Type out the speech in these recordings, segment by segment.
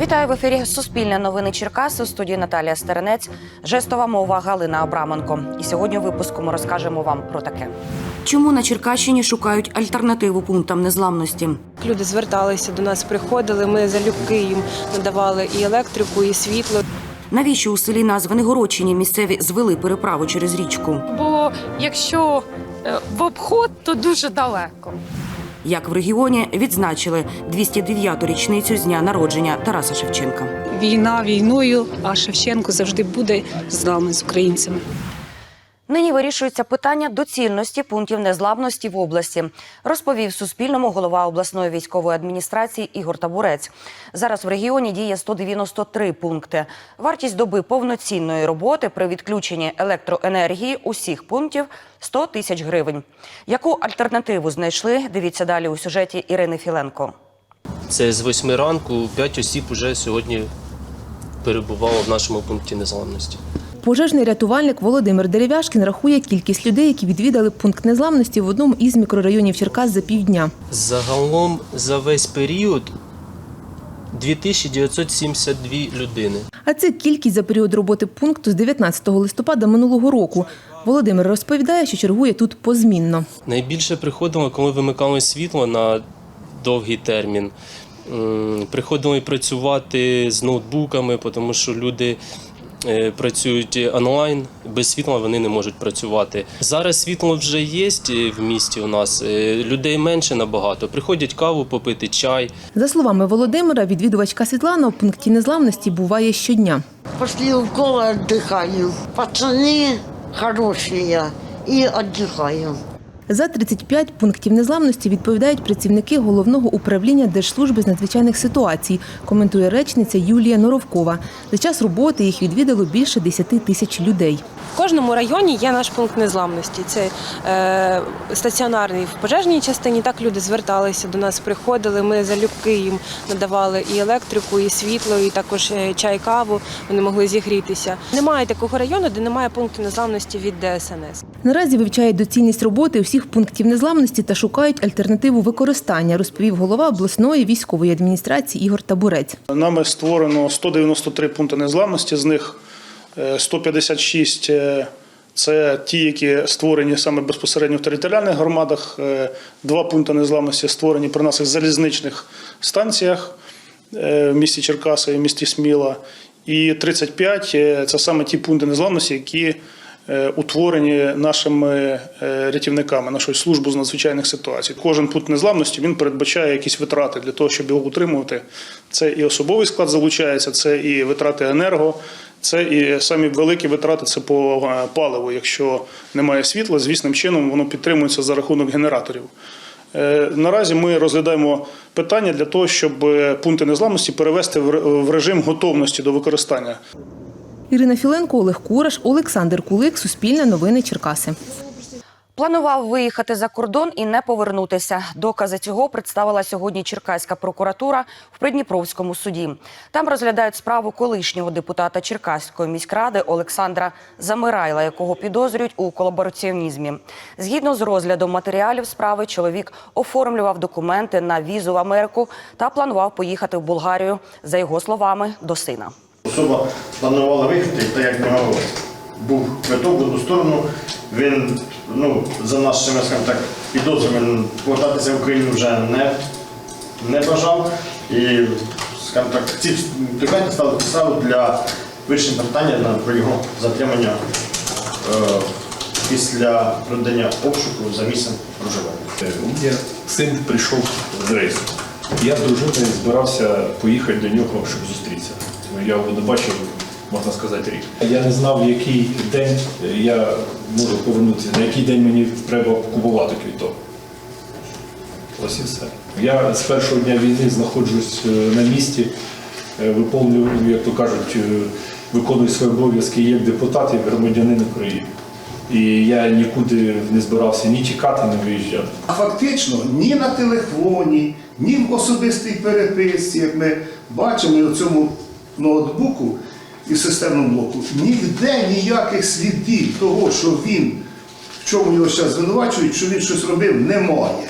Вітаю в ефірі Суспільне новини Черкаси. У студії Наталія Стеренець, жестова мова Галина Абраменко. І сьогодні у випуску ми розкажемо вам про таке. Чому на Черкащині шукають альтернативу пунктам незламності? Люди зверталися до нас, приходили. Ми залюбки їм надавали і електрику, і світло. Навіщо у селі на Звенигородчині місцеві звели переправу через річку? бо якщо е, в обход, то дуже далеко. Як в регіоні відзначили 209-ту річницю з дня народження Тараса Шевченка. Війна війною, а Шевченко завжди буде з нами, з українцями. Нині вирішується питання доцільності пунктів незламності в області, розповів Суспільному голова обласної військової адміністрації Ігор Табурець. Зараз в регіоні діє 193 пункти. Вартість доби повноцінної роботи при відключенні електроенергії усіх пунктів 100 тисяч гривень. Яку альтернативу знайшли? Дивіться далі у сюжеті Ірини Філенко. Це з 8 ранку 5 осіб уже сьогодні перебувало в нашому пункті незламності. Пожежний рятувальник Володимир Дерев'яшкін рахує кількість людей, які відвідали пункт незламності в одному із мікрорайонів Черкас за півдня. Загалом за весь період 2972 людини. А це кількість за період роботи пункту з 19 листопада минулого року. Володимир розповідає, що чергує тут позмінно. Найбільше приходило, коли вимикали світло на довгий термін. Приходили працювати з ноутбуками, тому що люди працюють онлайн, без світла вони не можуть працювати. Зараз світло вже є е, в місті у нас, е, людей менше набагато. Приходять каву попити, чай. За словами Володимира, відвідувачка Світлана у пункті незламності буває щодня. После укола отдыхаю. Пацаны хорошие и отдыхаю. За 35 пунктів незламності відповідають працівники головного управління Держслужби з надзвичайних ситуацій, коментує речниця Юлія Норовкова. За час роботи їх відвідало більше 10 тисяч людей. В кожному районі є наш пункт незламності. Це е, стаціонарний в пожежній частині. Так люди зверталися до нас, приходили. Ми залюбки їм надавали і електрику, і світло, і також е, чай, каву. Вони могли зігрітися. Немає такого району, де немає пункту незламності від ДСНС. Наразі вивчають доцільність роботи усіх пунктів незламності та шукають альтернативу використання, розповів голова обласної військової адміністрації Ігор Табурець. Нами створено 193 пункти незламності, з них е, 156 е, це ті, які створені саме безпосередньо в територіальних громадах. Е, Два пункти незламності створені при наших залізничних станціях е, в місті Черкаси і в місті Сміла. І 35 – це саме ті пункти незламності, які е, утворені нашими е, рятівниками, нашою службою з надзвичайних ситуацій. Кожен пункт незламності він передбачає якісь витрати для того, щоб його утримувати. Це і особовий склад залучається, це і витрати енерго, це і самі великі витрати це по е, паливу. Якщо немає світла, звісним чином воно підтримується за рахунок генераторів. Е, Наразі ми розглядаємо питання для того, щоб е, пункти незламності перевести в режим готовності до використання. Ірина Філенко, Олег Кураш, Олександр Кулик, Суспільне новини Черкаси. Планував виїхати за кордон і не повернутися. Докази цього представила сьогодні Черкаська прокуратура в Придніпровському суді. Там розглядають справу колишнього депутата Черкаської міськради Олександра Замирайла, якого підозрюють у колабораціонізмі. Згідно з розглядом матеріалів справи, чоловік оформлював документи на візу в Америку та планував поїхати в Болгарію, за його словами, до сина. Особа планувала виїхати, так як в нього був квиток в одну сторону, він ну, за нашими так, підозрами повертатися в Україну вже не, не бажав. І скажімо так, ці документи стали підставою для вирішення питання на- про його затримання е, після проведення обшуку за місцем проживання. У мене син прийшов з рейсу. Я дружиною збирався поїхати до нього, щоб зустрітися. Я його не бачив, можна сказати, рік. Я не знав, в який день я можу повернутися, на який день мені треба купувати квіток. Ось і все. Я з першого дня війни знаходжусь е, на місці, е, виповнюю, як то кажуть, е, виконую свої обов'язки як депутат, як громадянин України. І я нікуди не збирався ні тікати, ні виїжджати. А фактично ні на телефоні, ні в особистій переписці, як ми бачимо і у цьому ноутбуку і системному блоку, ніде ніяких слідів того, що він, в чому його зараз звинувачують, що він щось робив, немає.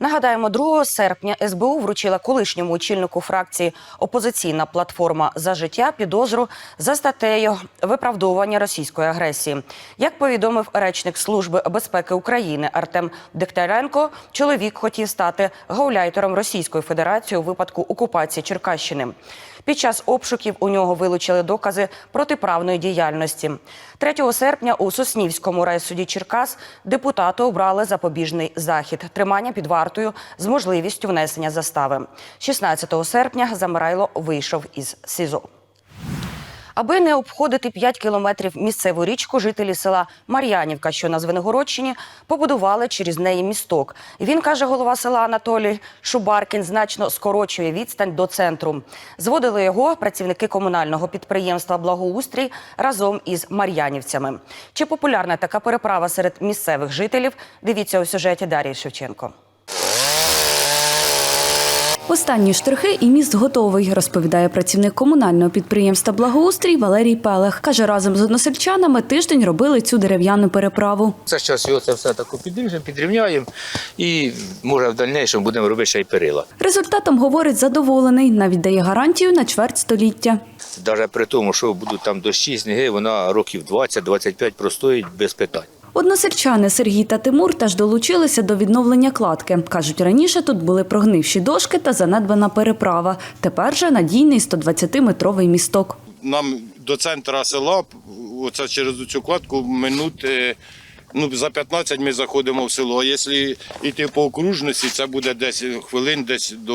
Нагадаємо, 2 серпня СБУ вручила колишньому очільнику фракції Опозиційна платформа за життя підозру за статтею виправдовування російської агресії. Як повідомив речник Служби безпеки України Артем Дегтяренко, чоловік хотів стати гауляйтером Російської Федерації у випадку окупації Черкащини. Під час обшуків у нього вилучили докази протиправної діяльності. 3 серпня у Соснівському райсуді Черкас депутату обрали запобіжний захід тримання під вартою з можливістю внесення застави. 16 серпня Замирайло вийшов із СІЗО. Аби не обходити 5 кілометрів місцеву річку, жителі села Мар'янівка, що на Звенигородщині, побудували через неї місток. Він каже, голова села Анатолій Шубаркін значно скорочує відстань до центру. Зводили його працівники комунального підприємства Благоустрій разом із мар'янівцями. Чи популярна така переправа серед місцевих жителів? Дивіться у сюжеті Дарії Шевченко. Останні штрихи і міст готовий, розповідає працівник комунального підприємства Благоустрій Валерій Пелех. Каже, разом з односельчанами тиждень робили цю дерев'яну переправу. Це зараз його це все таку підріжемо, підрівняємо і може в дальнішому будемо робити ще й перила. Результатом говорить задоволений, навіть дає гарантію на чверть століття. Навіть при тому, що будуть там дощі, сніги, вона років 20-25 простоїть без питань. Односельчани Сергій та Тимур теж долучилися до відновлення кладки. Кажуть, раніше тут були прогнивші дошки та занедбана переправа. Тепер же надійний 120-метровий місток. нам до центра села, оце через цю кладку, минут е, ну, за 15 ми заходимо в село. А якщо йти по окружності, це буде десь хвилин, десь до,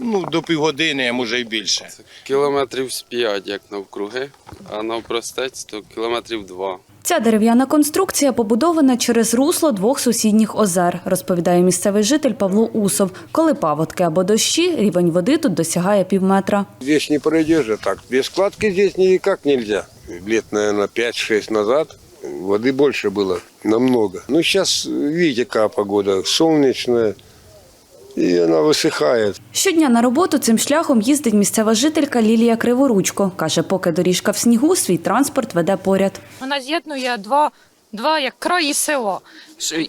ну, до півгодини, а може і більше. Кілометрів з 5, як навкруги, а навпростець, то кілометрів 2. Ця дерев'яна конструкція побудована через русло двох сусідніх озер, розповідає місцевий житель Павло Усов. Коли паводки або дощі, рівень води тут досягає півметра. Здесь не пройдешь же так. Без складки здесь никак нельзя. Лет, наверное, 5-6 назад воды больше было, намного. Ну, сейчас, видите, какая погода, солнечная, и вона висихає. Щодня на роботу цим шляхом їздить місцева жителька Лілія Криворучко. Каже, поки доріжка в снігу, свій транспорт веде поряд. Вона з'єднує два, два як краї села.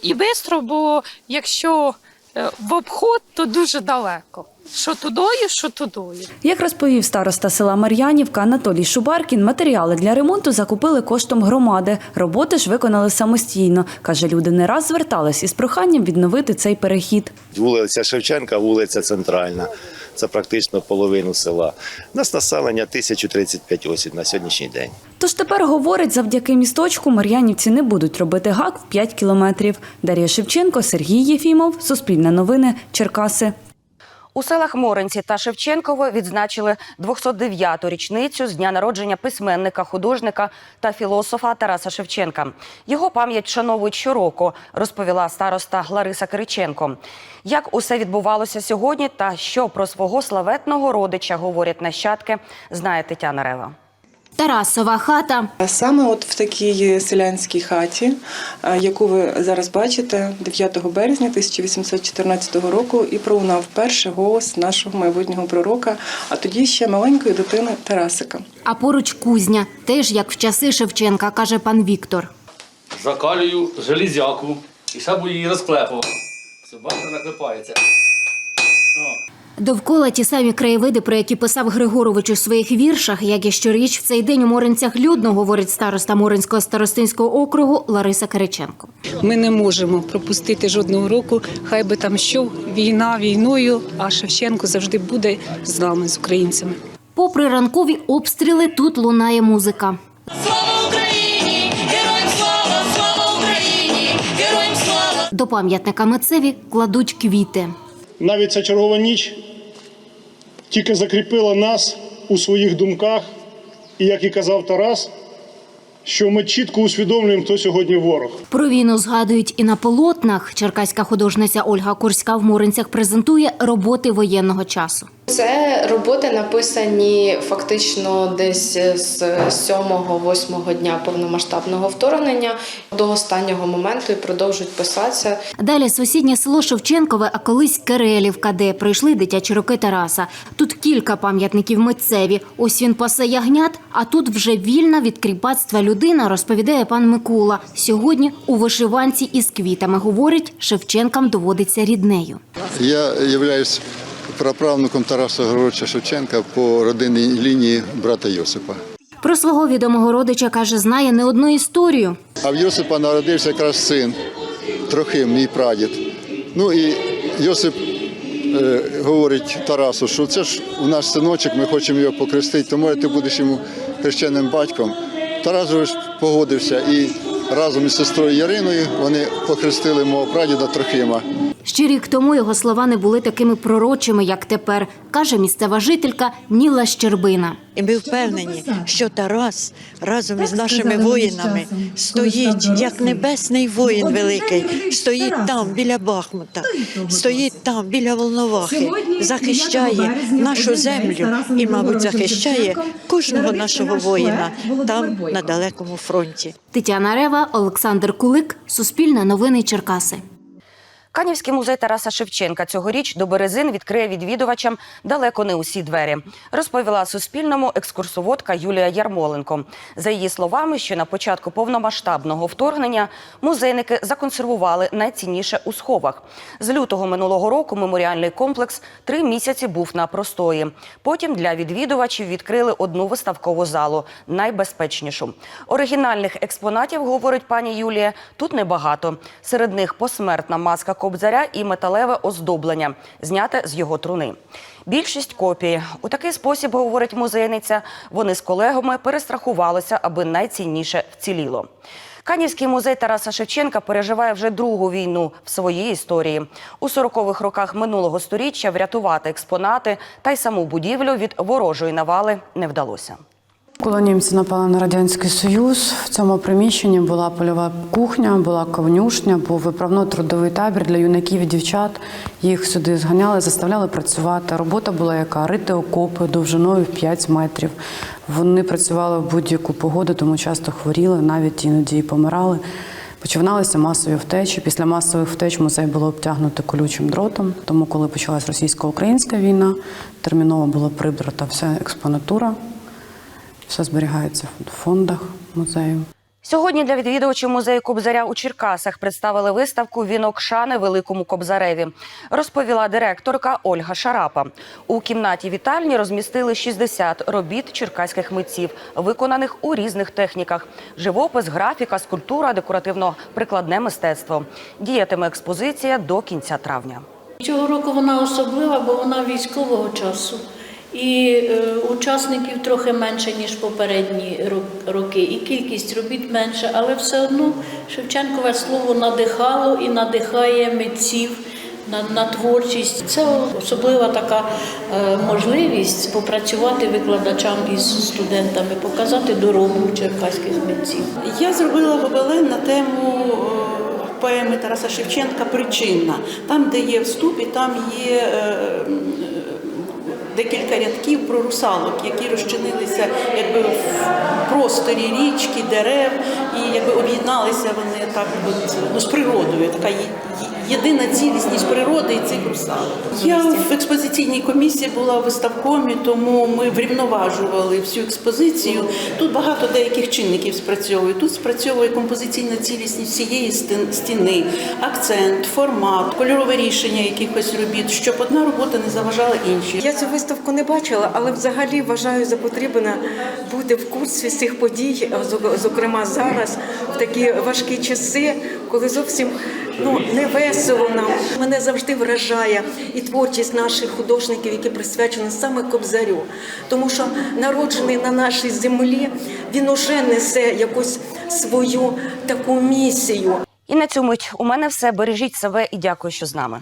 І швидко, бо якщо в обход, то дуже далеко. Що тудою, що тудою. Як розповів староста села Мар'янівка Анатолій Шубаркін, матеріали для ремонту закупили коштом громади. Роботи ж виконали самостійно. Каже, люди не раз звертались із проханням відновити цей перехід. Вулиця Шевченка, вулиця Центральна. Це практично половину села. У нас населення 1035 осіб на сьогоднішній день. Тож тепер говорить, завдяки місточку мар'янівці не будуть робити гак в 5 кілометрів. Дар'я Шевченко, Сергій Єфімов, Суспільне новини, Черкаси. У селах Моренці та Шевченково відзначили 209-ту річницю з дня народження письменника, художника та філософа Тараса Шевченка. Його пам'ять вшановують щороку, розповіла староста Лариса Кириченко. Як усе відбувалося сьогодні та що про свого славетного родича говорять нащадки, знає Тетяна Рева. Тарасова хата. Саме от в такій селянській хаті, е, яку ви зараз бачите, 9 березня 1814 року, і пролунав перший голос нашого майбутнього пророка, а тоді ще маленької дитини Тарасика. А поруч кузня, теж як в часи Шевченка, каже пан Віктор. Закалюю железяку і ще буду її розклепувати. Собака наклепається. Довкола ті самі краєвиди, про які писав Григорович у своїх віршах, як і щоріч в цей день у Моринцях людно, говорить староста Моринського старостинського округу Лариса Кириченко. Ми не можемо пропустити жодного року. Хай би там що війна війною, а Шевченко завжди буде з нами, з українцями. Попри ранкові обстріли, тут лунає музика. Слава Україні! Героям слава! Слава Україні! Героям слава! До пам'ятника митцеві кладуть квіти. Навіть ця чергова ніч тільки закріпила нас у своїх думках, і як і казав Тарас, що ми чітко усвідомлюємо, хто сьогодні ворог. Про війну згадують і на полотнах. Черкаська художниця Ольга Курська в Муринцях презентує роботи воєнного часу. Це роботи написані фактично десь з 7-8 дня повномасштабного вторгнення до останнього моменту і продовжують писатися. Далі сусіднє село Шевченкове, а колись Керелівка, де пройшли дитячі роки Тараса. Тут кілька пам'ятників митцеві. Ось він пасе ягнят, а тут вже вільна від кріпацтва людина, розповідає пан Микола. Сьогодні у вишиванці із квітами говорить, Шевченкам доводиться ріднею. Я являюсь праправнуком Тараса Григоровича Шевченка по родинній лінії брата Йосипа. Про свого відомого родича каже, знає не одну історію. А в Йосипа народився якраз син, Трохим, мій прадід. Ну і Йосип е, говорить Тарасу, що це ж у нас синочок, ми хочемо його покрестити, тому ти будеш йому хрещеним батьком. Тарас Григорович погодився і разом із сестрою Яриною вони похрестили мого прадіда Трохима. Ще рік тому його слова не були такими пророчими, як тепер, каже місцева жителька Ніла Щербина. І ми впевнені, що Тарас разом із нашими воїнами стоїть як небесний воїн великий, стоїть там біля Бахмута, стоїть там біля Волновахи, захищає нашу землю і, мабуть, захищає кожного нашого воїна там на далекому фронті. Тетяна Рева, Олександр Кулик, Суспільне новини Черкаси. Канівський музей Тараса Шевченка цьогоріч до березин відкриє відвідувачам далеко не усі двері. Розповіла Суспільному екскурсоводка Юлія Ярмоленко. За її словами, що на початку повномасштабного вторгнення музейники законсервували найцінніше у сховах. З лютого минулого року меморіальний комплекс три місяці був на простої. Потім для відвідувачів відкрили одну виставкову залу, найбезпечнішу. Оригінальних експонатів, говорить пані Юлія, тут небагато. Серед них посмертна маска Кобзаря і металеве оздоблення, зняте з його труни. Більшість копії. У такий спосіб, говорить музейниця, вони з колегами перестрахувалися, аби найцінніше вціліло. Канівський музей Тараса Шевченка переживає вже другу війну в своїй історії. У 40-х роках минулого сторіччя врятувати експонати та й саму будівлю від ворожої навали не вдалося. Коли німці напали на радянський союз, в цьому приміщенні була польова кухня, була ковнюшня, був виправно-трудовий табір для юнаків і дівчат. Їх сюди зганяли, заставляли працювати. Робота була яка рити окопи довжиною в 5 метрів. Вони працювали в будь-яку погоду, тому часто хворіли, навіть іноді і помирали. Починалися масові втечі. Після масових втеч музей було обтягнуто колючим дротом. Тому, коли почалась російсько-українська війна, терміново була прибрата вся експонатура. Все зберігається в фондах музею. Сьогодні для відвідувачів музею Кобзаря у Черкасах представили виставку Вінок шани Великому Кобзареві, розповіла директорка Ольга Шарапа. У кімнаті вітальні розмістили 60 робіт черкаських митців, виконаних у різних техніках: живопис, графіка, скульптура, декоративно-прикладне мистецтво. Діятиме експозиція до кінця травня. Цього року вона особлива, бо вона військового часу. І е, учасників трохи менше, ніж попередні роки, і кількість робіт менше, але все одно Шевченкове слово надихало і надихає митців на, на творчість. Це особлива така е, можливість попрацювати викладачам із студентами, показати доробок черкаських митців. Я зробила гобелен на тему е, поеми Тараса Шевченка Причинна. Там, де є вступ, і там є е, декілька рядків про русалок, які розчинилися якби в просторі річки, дерев, і якби об'єдналися вони так от, ну, з природою. Така єдина цілісність природи і цих русалок. Я в експозиційній комісії була в виставкомі, тому ми врівноважували всю експозицію. Тут багато деяких чинників спрацьовує. Тут спрацьовує композиційна цілісність всієї стіни, акцент, формат, кольорове рішення якихось робіт, щоб одна робота не заважала іншій. Я цю виставку не бачила, але взагалі вважаю за потрібне бути в курсі цих подій, зок- зокрема зараз, в такі важкі часи, коли зовсім ну не весело нам. Мене завжди вражає і творчість наших художників, які присвячені саме Кобзарю, тому що народжений на нашій землі, він уже несе якусь свою таку місію. І на цю мить у мене все. Бережіть себе і дякую, що з нами.